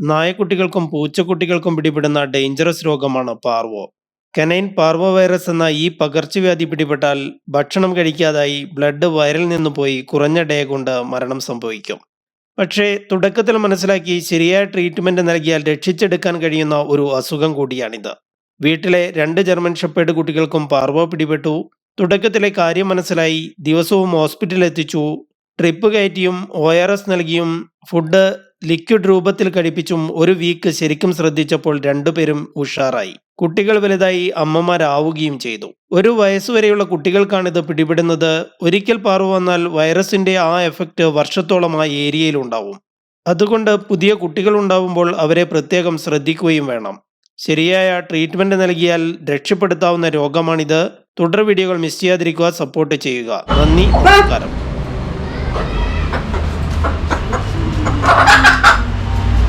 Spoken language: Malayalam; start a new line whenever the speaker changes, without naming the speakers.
നായക്കുട്ടികൾക്കും പൂച്ചക്കുട്ടികൾക്കും പിടിപെടുന്ന ഡേഞ്ചറസ് രോഗമാണ് പാർവോ. കനൈൻ പാർവോ വൈറസ് എന്ന ഈ പകർച്ചവ്യാധി പിടിപെട്ടാൽ ഭക്ഷണം കഴിക്കാതായി ബ്ലഡ് വയറിൽ നിന്ന് പോയി കുറഞ്ഞ ഡേ കൊണ്ട് മരണം സംഭവിക്കും. പക്ഷേ തുടക്കത്തിൽ മനസ്സിലാക്കി ശരിയായ ട്രീറ്റ്മെന്റ് നൽകിയാൽ രക്ഷിച്ചെടുക്കാൻ കഴിയുന്ന ഒരു അസുഖം കൂടിയാണിത്. വീട്ടിലെ രണ്ട് ജർമ്മൻ ഷെപ്പേഡ് കുട്ടികൾക്കും പാർവോ പിടിപെട്ടു. തുടക്കത്തിലെ കാര്യം മനസ്സിലായി. ദിവസവും ഹോസ്പിറ്റലിൽ എത്തിച്ചു. ട്രിപ്പ് കയറ്റിയും ഒ ആർ എസ് നൽകിയും ഫുഡ് ലിക്വിഡ് രൂപത്തിൽ കഴിപ്പിച്ചും ഒരു വീക്ക് ശരിക്കും ശ്രദ്ധിച്ചപ്പോൾ രണ്ടുപേരും ഉഷാറായി. കുട്ടികൾ വലുതായി അമ്മമാരാവുകയും ചെയ്തു. ഒരു വയസ്സുവരെയുള്ള കുട്ടികൾക്കാണിത് പിടിപെടുന്നത്. ഒരിക്കൽ പാറു വന്നാൽ വൈറസിന്റെ ആ എഫക്റ്റ് വർഷത്തോളം ആ ഏരിയയിൽ ഉണ്ടാവും. അതുകൊണ്ട് പുതിയ കുട്ടികൾ ഉണ്ടാവുമ്പോൾ അവരെ പ്രത്യേകം ശ്രദ്ധിക്കുകയും വേണം. ശരിയായ ട്രീറ്റ്മെന്റ് നൽകിയാൽ രക്ഷപ്പെടുത്താവുന്ന രോഗമാണിത്. തുടർ വീഡിയോകൾ മിസ് ചെയ്യാതിരിക്കുക സപ്പോർട്ട് ചെയ്യുക. നന്ദി നമസ്കാരം.